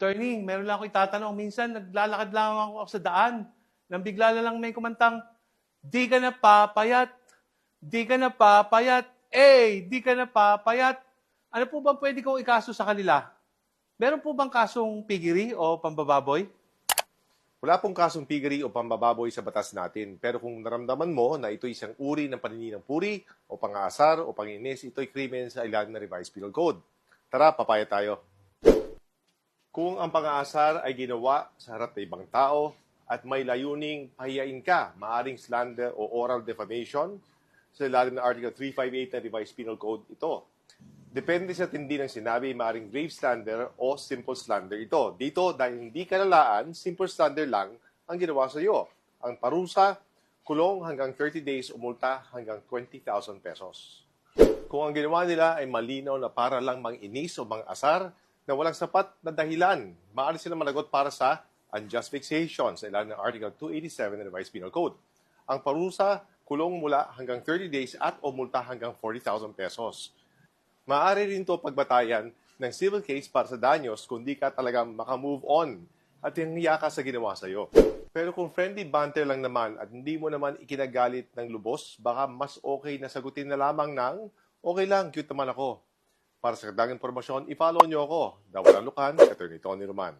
Attorney, meron lang ako itatanong. Minsan, naglalakad lang ako sa daan. Nang bigla na lang may kumantang, di ka na papayat, di ka na papayat, eh, di ka na papayat. Ano po bang pwede kong ikaso sa kanila? Meron po bang kasong pigiri o pambababoy? Wala pong kasong piggery o pambababoy sa batas natin. Pero kung naramdaman mo na ito isang uri ng paninirang puri o pang-aasar o panginis, ito'y krimen sa ilalim ng Revised Penal Code. Tara, papaya tayo. Kung ang pang-aasar ay ginawa sa harap ng ibang tao at may layuning pahiyain ka, maaring slander o oral defamation, sa ilalim ng Article 358 ng Revised Penal Code ito. Depende sa tindi ng sinabi, maaring grave slander o simple slander ito. Dito, dahil hindi kalalaan, simple slander lang ang ginawa sa iyo. Ang parusa, kulong hanggang 30 days o multa hanggang 20,000 pesos. Kung ang ginawa nila ay malinaw na para lang mang-inis o mang-asar na walang sapat na dahilan, maaari sila managot para sa unjust vexation sa ilalim ng Article 287 ng Revised Penal Code. Ang parusa, kulong mula hanggang 30 days at o multa hanggang 40,000 pesos. Maaari rin to pagbatayan ng civil case para sa danyos kung di ka talagang makamove on at hiya ka sa ginawa sa'yo. Pero kung friendly banter lang naman at hindi mo naman ikinagalit ng lubos, baka mas okay na sagutin na lamang ng okay lang, cute naman ako. Para sa kadagang impormasyon, i-follow nyo ako. Dawalan Lukan, Attorney Tony Roman.